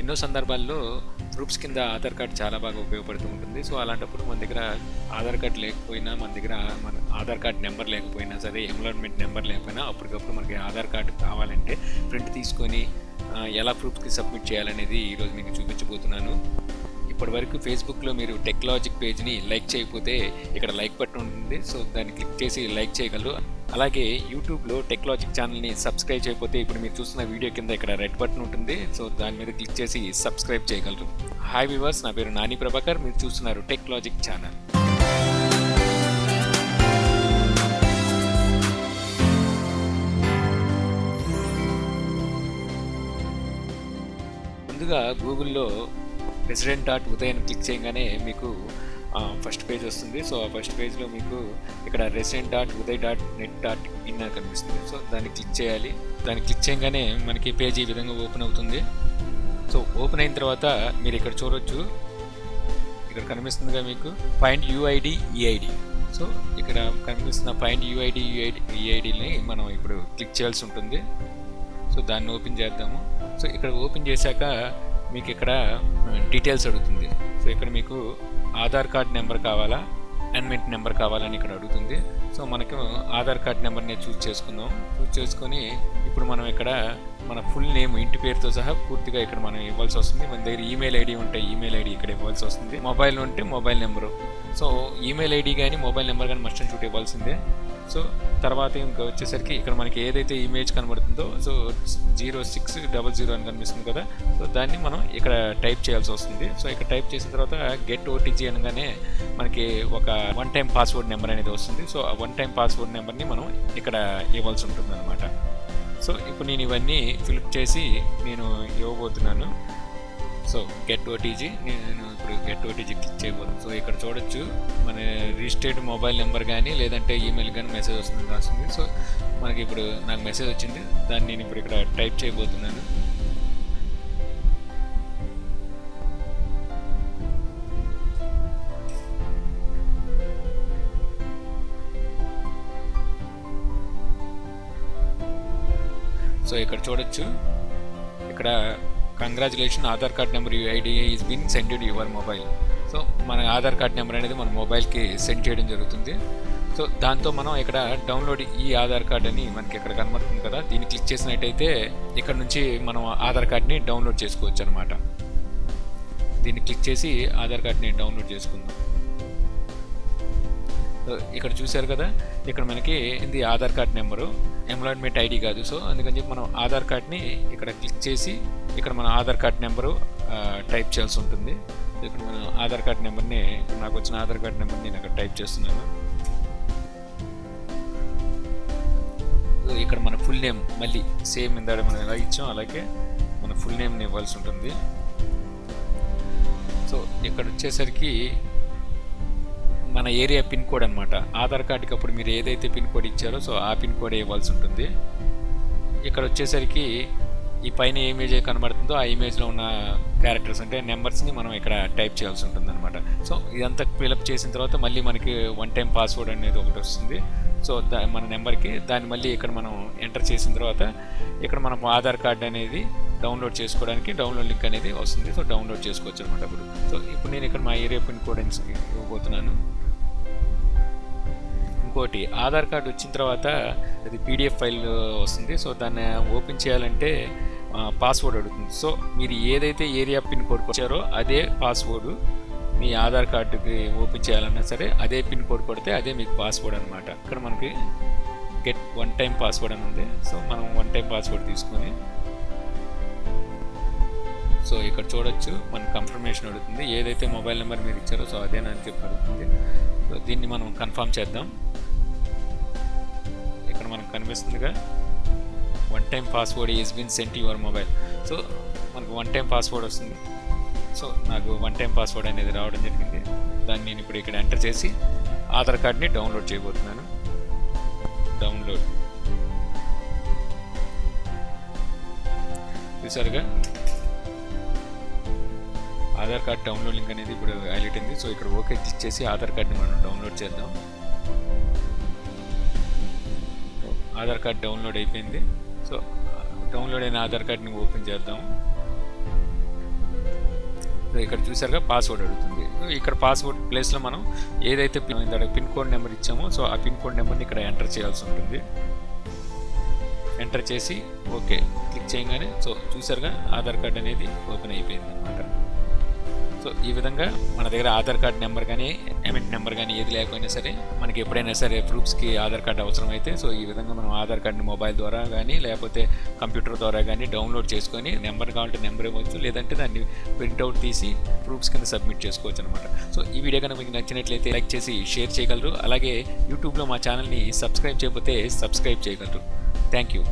ఎన్నో సందర్భాల్లో ప్రూఫ్స్ కింద ఆధార్ కార్డ్ చాలా బాగా ఉపయోగపడుతూ ఉంటుంది. సో అలాంటప్పుడు మన దగ్గర ఆధార్ కార్డ్ లేకపోయినా మన దగ్గర మన ఆధార్ కార్డ్ నెంబర్ లేకపోయినా సరే ఎంప్లాయ్మెంట్ నెంబర్ లేకపోయినా అప్పటికప్పుడు మనకి ఆధార్ కార్డు కావాలంటే ప్రింట్ తీసుకొని ఎలా ప్రూఫ్కి సబ్మిట్ చేయాలనేది ఈరోజు మీకు చూపించబోతున్నాను. ఇప్పటి వరకు ఫేస్బుక్లో మీరు టెక్నాలజిక్ పేజ్ని లైక్ చేయకపోతే ఇక్కడ లైక్ బటన్ ఉంటుంది. సో దాన్ని క్లిక్ చేసి లైక్ చేయగలరు. అలాగే యూట్యూబ్లో టెక్నాలజిక్ ఛానల్ని సబ్స్క్రైబ్ చేయకపోతే ఇప్పుడు మీరు చూస్తున్న వీడియో కింద ఇక్కడ రెడ్ బటన్ ఉంటుంది. సో దాని మీద క్లిక్ చేసి సబ్స్క్రైబ్ చేయగలరు. హాయ్ వివర్స్ నా పేరు నాని ప్రభాకర్. మీరు చూస్తున్నారు టెక్నాలజిక్ ఛానల్ ముందుగా గూగుల్లో రెసిడెంట్ డాట్ ఉదయ్ క్లిక్ చేయగానే మీకు ఫస్ట్ పేజ్ వస్తుంది. సో ఆ ఫస్ట్ పేజ్లో మీకు ఇక్కడ resident dot UIDAI dot net dot in అని కనిపిస్తుంది. సో దాన్ని క్లిక్ చేయాలి. దాన్ని క్లిక్ చేయగానే మనకి పేజ్ ఈ విధంగా ఓపెన్ అవుతుంది. సో ఓపెన్ అయిన తర్వాత మీరు ఇక్కడ చూడొచ్చు. ఇక్కడ కనిపిస్తుందిగా మీకు ఫైండ్ యూఐడి ఈఐడి సో ఇక్కడ కనిపిస్తున్న ఫైండ్ యూఐడి యూఐడి ఈఐడిని మనం ఇప్పుడు క్లిక్ చేయాల్సి ఉంటుంది. సో దాన్ని ఓపెన్ చేద్దాము. సో ఇక్కడ ఓపెన్ చేశాక మీకు ఇక్కడ డీటెయిల్స్ అడుగుతుంది. సో ఇక్కడ మీకు ఆధార్ కార్డ్ నెంబర్ కావాలా? అన్మెంట్ నెంబర్ కావాలని ఇక్కడ అడుగుతుంది. సో మనకు ఆధార్ కార్డ్ నెంబర్ని చూస్ చేసుకుందాం. చూస్ చేసుకొని ఇప్పుడు మనం ఇక్కడ మన ఫుల్ నేమ్ ఇంటి పేరుతో సహా పూర్తిగా ఇక్కడ మనం ఇవ్వాల్సి వస్తుంది. మన దగ్గర ఈమెయిల్ ఐడి ఉంటే ఈమెయిల్ ఐడి ఇక్కడ ఇవ్వాల్సి వస్తుంది. మొబైల్ ఉంటే mobile number. So email ID కానీ మొబైల్ నెంబర్ కానీ మస్ట్ అండ్ ఇవ్వాల్సిందే. సో తర్వాత ఇంకా వచ్చేసరికి ఇక్కడ మనకి ఏదైతే image కనబడుతుందో so zero six double zero అని కనిపిస్తుంది కదా. సో దాన్ని మనం ఇక్కడ టైప్ చేయాల్సి వస్తుంది. సో ఇక్కడ టైప్ చేసిన తర్వాత గెట్ ఓటీజీ అనగానే మనకి ఒక వన్ టైం పాస్వర్డ్ నెంబర్ అనేది వస్తుంది. సో ఆ వన్ టైం పాస్వర్డ్ నెంబర్ని మనం ఇక్కడ ఇవ్వాల్సి ఉంటుంది అనమాట సో ఇప్పుడు నేను ఇవన్నీ ఫిలిప్ చేసి నేను ఇవ్వబోతున్నాను. సో గెట్ ఓటీజీ నేను ఇప్పుడు గెట్ ఓటీజీ క్లిక్ చేయబోతున్నాను సో ఇక్కడ చూడొచ్చు మన రిజిస్టర్డ్ మొబైల్ నెంబర్ కానీ లేదంటే ఈమెయిల్ కానీ మెసేజ్ వస్తుంది రాస్తుంది సో మనకి ఇప్పుడు నాకు మెసేజ్ వచ్చింది. దాన్ని నేను ఇప్పుడు ఇక్కడ టైప్ చేయబోతున్నాను. సో ఇక్కడ చూడొచ్చు. ఇక్కడ congratulation Aadhaar card number UID is been send to your mobile so మన ఆధార్ కార్డ్ నెంబర్ అనేది మన మొబైల్కి సెండ్ చేయడం జరుగుతుంది. సో దాంతో మనం ఇక్కడ డౌన్లోడ్ ఈ ఆధార్ కార్డ్ అని మనకి ఇక్కడ కనబడుతుంది కదా. దీన్ని క్లిక్ చేసినట్టయితే ఇక్కడ నుంచి మనం ఆధార్ కార్డ్ని డౌన్లోడ్ చేసుకోవచ్చు అనమాట దీన్ని క్లిక్ చేసి ఆధార్ కార్డ్ని డౌన్లోడ్ చేసుకుందాం. ఇక్కడ చూశారు కదా? ఇక్కడ మనకి ఇది Aadhaar card number. Employment ID కాదు. సో అందుకని చెప్పి మనం ఆధార్ కార్డ్ని ఇక్కడ క్లిక్ చేసి ఇక్కడ మన ఆధార్ కార్డ్ నెంబరు టైప్ చేయాల్సి ఉంటుంది. ఇక్కడ మనం ఆధార్ కార్డ్ నెంబర్ని నాకు వచ్చిన ఆధార్ కార్డ్ నెంబర్ని నేను అక్కడ టైప్ చేస్తున్నాను. ఇక్కడ మన ఫుల్ నేమ్ మళ్ళీ సేమ్ ఇందాడ మనం ఎలా ఇచ్చాం అలాగే మన ఫుల్ నేమ్ని ఇవ్వాల్సి ఉంటుంది. సో ఇక్కడ వచ్చేసరికి మన ఏరియా పిన్ కోడ్ అనమాట ఆధార్ కార్డుకి అప్పుడు మీరు ఏదైతే పిన్ కోడ్ ఇచ్చారో సో ఆ పిన్ కోడ్ ఇవ్వాల్సి ఉంటుంది. ఇక్కడ వచ్చేసరికి ఈ పైన ఏ ఇమేజ్ కనబడుతుందో ఆ ఇమేజ్లో ఉన్న క్యారెక్టర్స్ అంటే నెంబర్స్ని మనం ఇక్కడ టైప్ చేయాల్సి ఉంటుంది అనమాట సో ఇదంతా ఫిలప్ చేసిన తర్వాత మళ్ళీ మనకి వన్ టైం పాస్వర్డ్ అనేది ఒకటి వస్తుంది. సో దా మన నెంబర్కి దాన్ని మళ్ళీ ఇక్కడ మనం ఎంటర్ చేసిన తర్వాత ఇక్కడ మనం ఆధార్ కార్డ్ అనేది డౌన్లోడ్ చేసుకోవడానికి డౌన్లోడ్ లింక్ అనేది వస్తుంది. సో డౌన్లోడ్ చేసుకోవచ్చు అనమాట ఇప్పుడు సో ఇప్పుడు నేను ఇక్కడ మా ఏరియా పిన్ కోడ్ ఇవ్వబోతున్నాను ఇంకోటి ఆధార్ కార్డు వచ్చిన తర్వాత అది పీడిఎఫ్ ఫైల్ వస్తుంది. సో దాన్ని ఓపెన్ చేయాలంటే పాస్వర్డ్ అడుగుతుంది. సో మీరు ఏదైతే ఏరియా పిన్ కోడ్ వచ్చారో అదే పాస్వర్డ్ మీ ఆధార్ కార్డుకి ఓపెన్ చేయాలన్నా సరే అదే పిన్ కోడ్ కొడితే అదే మీకు పాస్వర్డ్ అనమాట ఇక్కడ మనకి గెట్ వన్ టైం పాస్వర్డ్ అని ఉంది. సో మనం వన్ టైం పాస్వర్డ్ తీసుకొని సో ఇక్కడ చూడొచ్చు మన కన్ఫర్మేషన్ అడుగుతుంది. ఏదైతే మొబైల్ నెంబర్ మీరు ఇచ్చారో సో అదేనని చెప్పి అడుగుతుంది. సో దీన్ని మనం కన్ఫర్మ్ చేద్దాం. ఇక్కడ మనకు కనిపిస్తుందిగా one time password is been sent your mobile so మనకు వన్ టైం పాస్వర్డ్ వస్తుంది. సో నాకు వన్ టైం పాస్వర్డ్ అనేది రావడం జరిగింది. దాన్ని నేను ఇప్పుడు ఇక్కడ ఎంటర్ చేసి ఆధార్ కార్డ్ని డౌన్లోడ్ చేయబోతున్నాను. డౌన్లోడ్ చూసారుగా? ఆధార్ కార్డ్ డౌన్లోడ్ లింక్ అనేది ఇప్పుడు హైలైట్ అయింది సో ఇక్కడ ఓకే క్లిక్ చేసి ఆధార్ కార్డ్ని మనం డౌన్లోడ్ చేద్దాం. ఆధార్ కార్డ్ డౌన్లోడ్ అయిపోయింది. సో డౌన్లోడ్ అయిన ఆధార్ కార్డ్ని ఓపెన్ చేద్దాం. సో ఇక్కడ చూసారుగా పాస్వర్డ్ అడుగుతుంది. సో ఇక్కడ పాస్వర్డ్ ప్లేస్లో మనం ఏదైతే పిన్ పిన్ కోడ్ నెంబర్ ఇచ్చామో సో ఆ పిన్ కోడ్ నెంబర్ని ఇక్కడ ఎంటర్ చేయాల్సి ఉంటుంది. ఎంటర్ చేసి ఓకే క్లిక్ చేయగానే సో చూసారుగా ఆధార్ కార్డ్ అనేది ఓపెన్ అయిపోయింది అనమాట సో ఈ విధంగా మన దగ్గర ఆధార్ కార్డ్ నెంబర్ కానీ ఎమిట్ నెంబర్ కానీ ఏది లేకపోయినా సరే మనకి ఎప్పుడైనా సరే ప్రూఫ్స్కి ఆధార్ కార్డ్ అవసరం అయితే సో ఈ విధంగా మనం ఆధార్ కార్డ్ని మొబైల్ ద్వారా కానీ లేకపోతే కంప్యూటర్ ద్వారా కానీ డౌన్లోడ్ చేసుకొని నెంబర్ కావాలంటే నెంబర్ ఇవ్వచ్చు లేదంటే దాన్ని ప్రింట్అవుట్ తీసి ప్రూఫ్స్ కింద సబ్మిట్ చేసుకోవచ్చు అనమాట సో ఈ వీడియో కనుక మీకు నచ్చినట్లయితే లైక్ చేసి షేర్ చేయగలరు. అలాగే యూట్యూబ్లో మా ఛానల్ని సబ్స్క్రైబ్ చేయకపోతే సబ్స్క్రైబ్ చేయగలరు. Thank you